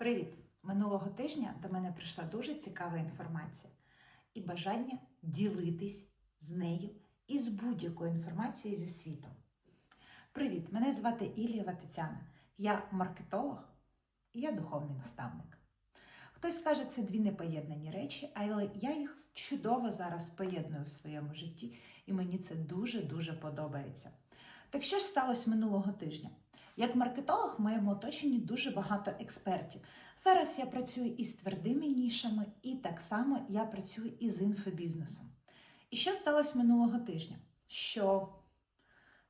Привіт! Минулого тижня до мене прийшла дуже цікава інформація і бажання ділитись з нею і з будь-якою інформацією зі світом. Привіт! Мене звати Ілієва Тетяна. Я маркетолог і я духовний наставник. Хтось скаже, це дві непоєднані речі, але я їх чудово зараз поєдную в своєму житті, і мені це дуже-дуже подобається. Так що ж сталося минулого тижня? Як маркетолог в моєму оточенні дуже багато експертів. Зараз я працюю із твердими нішами, і так само я працюю із інфобізнесом. І що сталося минулого тижня? Що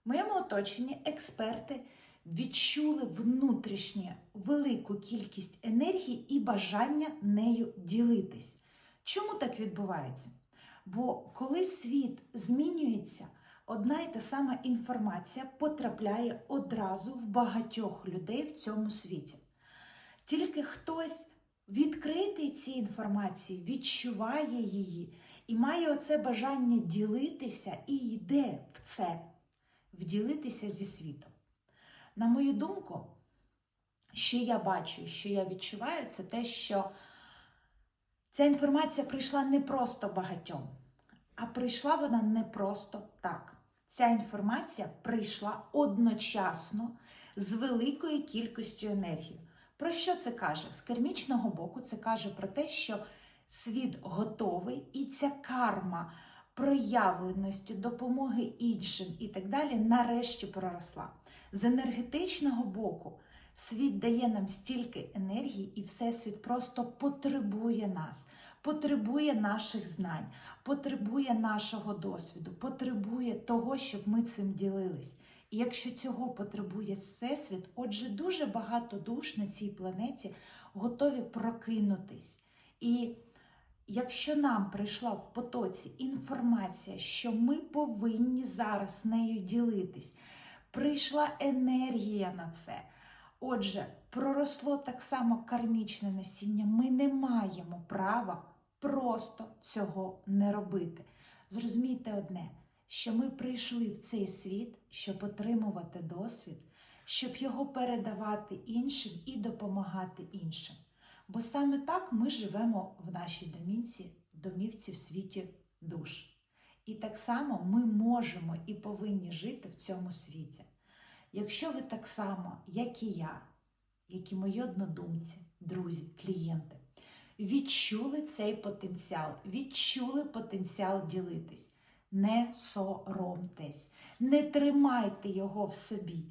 в моєму оточенні експерти відчули внутрішнє велику кількість енергії і бажання нею ділитись. Чому так відбувається? Бо коли світ змінюється, одна і та сама інформація потрапляє одразу в багатьох людей в цьому світі. Тільки хтось відкритий цій інформації, відчуває її і має оце бажання ділитися і йде в це, вділитися зі світом. На мою думку, що я бачу, що я відчуваю, це те, що ця інформація прийшла не просто багатьом, а прийшла вона не просто так. Ця інформація прийшла одночасно з великою кількістю енергії. Про що це каже? З кермічного боку, це каже про те, що світ готовий, і ця карма проявленості, допомоги іншим і так далі нарешті проросла. З енергетичного боку світ дає нам стільки енергії, і Всесвіт просто потребує нас, потребує наших знань, потребує нашого досвіду, потребує того, щоб ми цим ділились. І якщо цього потребує Всесвіт, отже, дуже багато душ на цій планеті готові прокинутись. І якщо нам прийшла в потоці інформація, що ми повинні зараз нею ділитись, прийшла енергія на це. Отже, проросло так само кармічне насіння. Ми не маємо права просто цього не робити. Зрозумійте одне, що ми прийшли в цей світ, щоб отримувати досвід, щоб його передавати іншим і допомагати іншим. Бо саме так ми живемо в нашій домінці, домівці в світі душ. І так само ми можемо і повинні жити в цьому світі. Якщо ви так само, як і я, як і мої однодумці, друзі, клієнти, відчули цей потенціал, відчули потенціал ділитись, не соромтесь, не тримайте його в собі,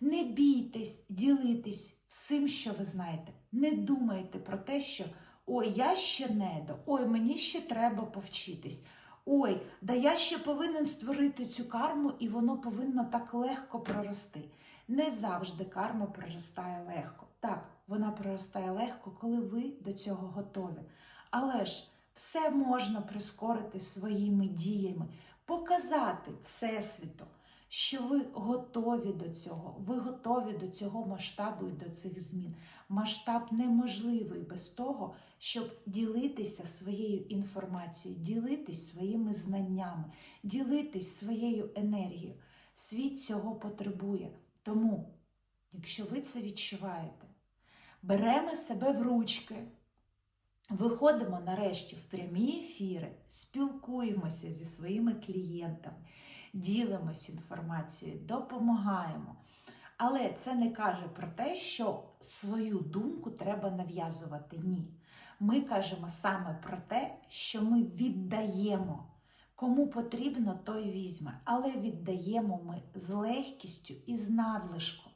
не бійтесь ділитись всім, що ви знаєте. Не думайте про те, що ой, я ще не до, ой, мені ще треба повчитись. Ой, да я ще повинен створити цю карму, і воно повинно так легко прорости. Не завжди карма проростає легко. Так, вона проростає легко, коли ви до цього готові. Але ж все можна прискорити своїми діями, показати Всесвіту, що ви готові до цього, ви готові до цього масштабу і до цих змін. Масштаб неможливий без того, щоб ділитися своєю інформацією, ділитись своїми знаннями, ділитись своєю енергією. Світ цього потребує. Тому, якщо ви це відчуваєте, беремо себе в ручки, виходимо нарешті в прямі ефіри, спілкуємося зі своїми клієнтами, ділимося інформацією, допомагаємо. Але це не каже про те, що свою думку треба нав'язувати. Ні. Ми кажемо саме про те, що ми віддаємо. Кому потрібно, той візьме. Але віддаємо ми з легкістю і з надлишком.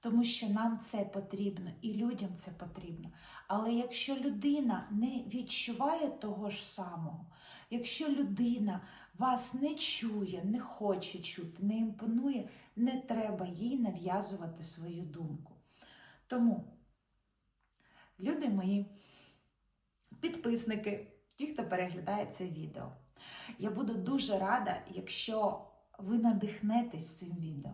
Тому що нам це потрібно і людям це потрібно. Але якщо людина не відчуває того ж самого, якщо людина вас не чує, не хоче чути, не імпонує, не треба їй нав'язувати свою думку. Тому, любі мої підписники, ті, хто переглядає це відео, я буду дуже рада, якщо ви надихнетесь цим відео,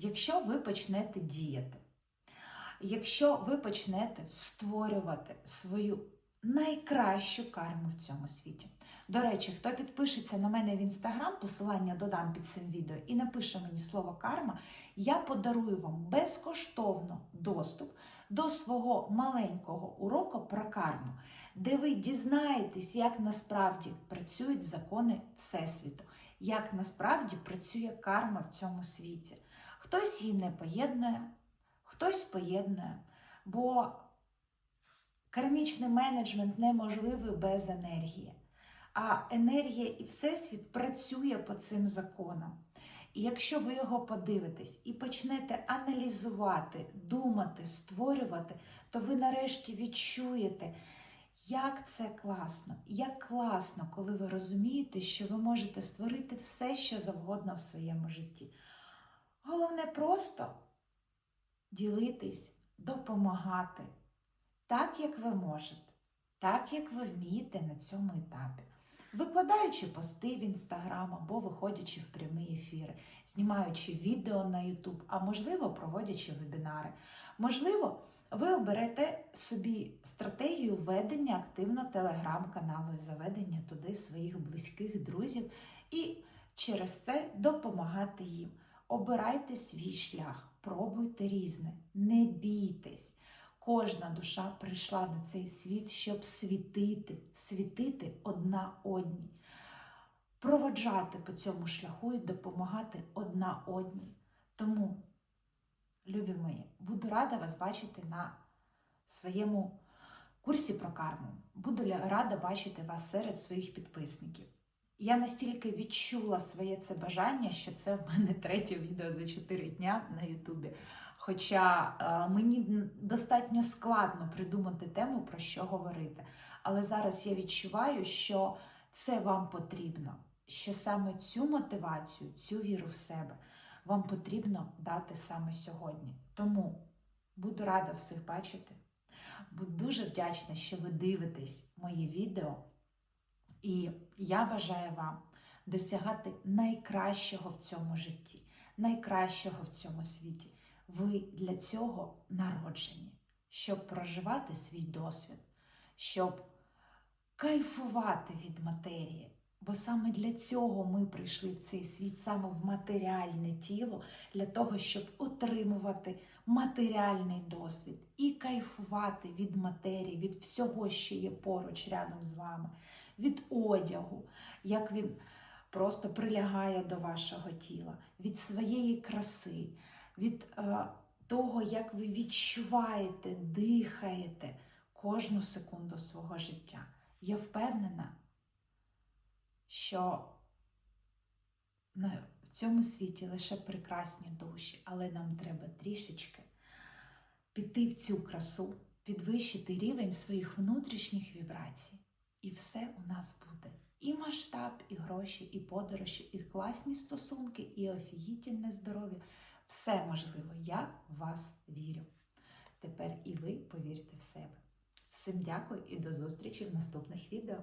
якщо ви почнете діяти, якщо ви почнете створювати свою найкращу карму в цьому світі. До речі, хто підпишеться на мене в інстаграм, посилання додам під цим відео і напише мені слово карма, я подарую вам безкоштовно доступ до свого маленького уроку про карму, де ви дізнаєтесь, як насправді працюють закони Всесвіту, як насправді працює карма в цьому світі. Хтось її не поєднує, хтось поєднує, бо кармічний менеджмент неможливий без енергії. А енергія і Всесвіт працює по цим законам. І якщо ви його подивитесь і почнете аналізувати, думати, створювати, то ви нарешті відчуєте, як це класно, як класно, коли ви розумієте, що ви можете створити все, що завгодно в своєму житті. Головне просто ділитись, допомагати так, як ви можете, так, як ви вмієте на цьому етапі. Викладаючи пости в інстаграм або виходячи в прямі ефіри, знімаючи відео на Ютуб, а можливо, проводячи вебінари. Можливо, ви оберете собі стратегію ведення активно телеграм-каналу і заведення туди своїх близьких друзів і через це допомагати їм. Обирайте свій шлях, пробуйте різне, не бійтесь. Кожна душа прийшла на цей світ, щоб світити, світити одна одній, проводжати по цьому шляху і допомагати одна одній. Тому, любі мої, буду рада вас бачити на своєму курсі про карму. Буду рада бачити вас серед своїх підписників. Я настільки відчула своє це бажання, що це в мене третє відео за 4 дня на Ютубі. Хоча е, мені достатньо складно придумати тему, про що говорити. Але зараз я відчуваю, що це вам потрібно, що саме цю мотивацію, цю віру в себе вам потрібно дати саме сьогодні. Тому буду рада всіх бачити. Буду дуже вдячна, що ви дивитесь мої відео. І я бажаю вам досягати найкращого в цьому житті, найкращого в цьому світі. Ви для цього народжені, щоб проживати свій досвід, щоб кайфувати від матерії. Бо саме для цього ми прийшли в цей світ, саме в матеріальне тіло, для того, щоб отримувати матеріальний досвід і кайфувати від матерії, від всього, що є поруч рядом з вами, від одягу, як він просто прилягає до вашого тіла, від своєї краси, від е, того, як ви відчуваєте, дихаєте кожну секунду свого життя. Я впевнена, що в цьому світі лише прекрасні душі, але нам треба трішечки піти в цю красу, підвищити рівень своїх внутрішніх вібрацій. І все у нас буде. І масштаб, і гроші, і подорожі, і класні стосунки, і офігітельне здоров'я. Все можливо, я в вас вірю. Тепер і ви повірте в себе. Всім дякую і до зустрічі в наступних відео.